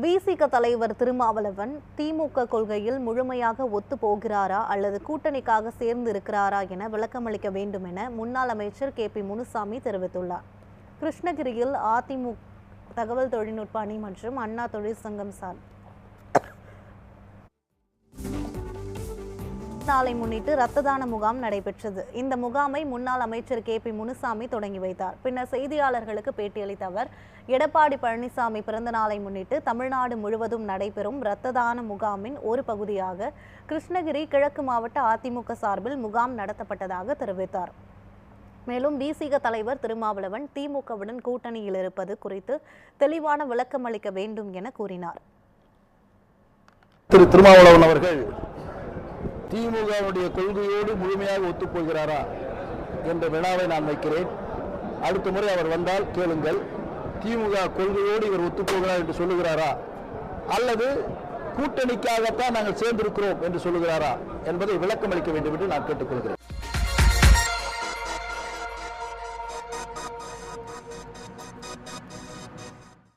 விசிக தலைவர் திருமாவளவன் திமுக கொள்கையில் முழுமையாக ஒத்து போகிறாரா அல்லது கூட்டணிக்காக சேர்ந்து இருக்கிறாரா என விளக்கமளிக்க வேண்டும் என முன்னாள் அமைச்சர் கே பி முனுசாமி தெரிவித்துள்ளார். கிருஷ்ணகிரியில் அதிமுக தகவல் தொழில்நுட்ப அணி மற்றும் அண்ணா தொழிற்சங்கம் சார் நாளை முன்னிட்டு ரத்ததான முகாம் நடைபெற்றது. இந்த முகாமை முன்னாள் அமைச்சர் கே. பி. முனுசாமி தொடங்கி வைத்தார். பின்னர் செய்தியாளர்களுக்கு பேட்டியளித்த அவர் எடப்பாடி பழனிசாமி பிறந்த நாளை முன்னிட்டு தமிழ்நாடு முழுவதும் நடைபெறும் இரத்த தான முகாமின் ஒரு பகுதியாக கிருஷ்ணகிரி கிழக்கு மாவட்ட அதிமுக சார்பில் முகாம் நடத்தப்பட்டதாக தெரிவித்தார். மேலும் பிசிக தலைவர் திருமாவளவன் திமுகவுடன் கூட்டணியில் இருப்பது குறித்து தெளிவான விளக்கம் அளிக்க வேண்டும் என கூறினார். திரு. திருமாவளவன் அவர்கள் திமுகவுடைய கொள்கையோடு முழுமையாக ஒத்துப்போகிறாரா என்ற வினாவை நான் வைக்கிறேன். அடுத்த முறை அவர் வந்தால் கேளுங்கள் திமுக கொள்கையோடு இவர் ஒத்துப்போகிறார் என்று சொல்லுகிறாரா? அல்லது கூட்டணிக்காகத்தான் நாங்கள் சேர்ந்திருக்கிறோம் என்று சொல்லுகிறாரா என்பதை விளக்கம் அளிக்க வேண்டும் என்று நான் கேட்டுக்கொள்கிறேன்.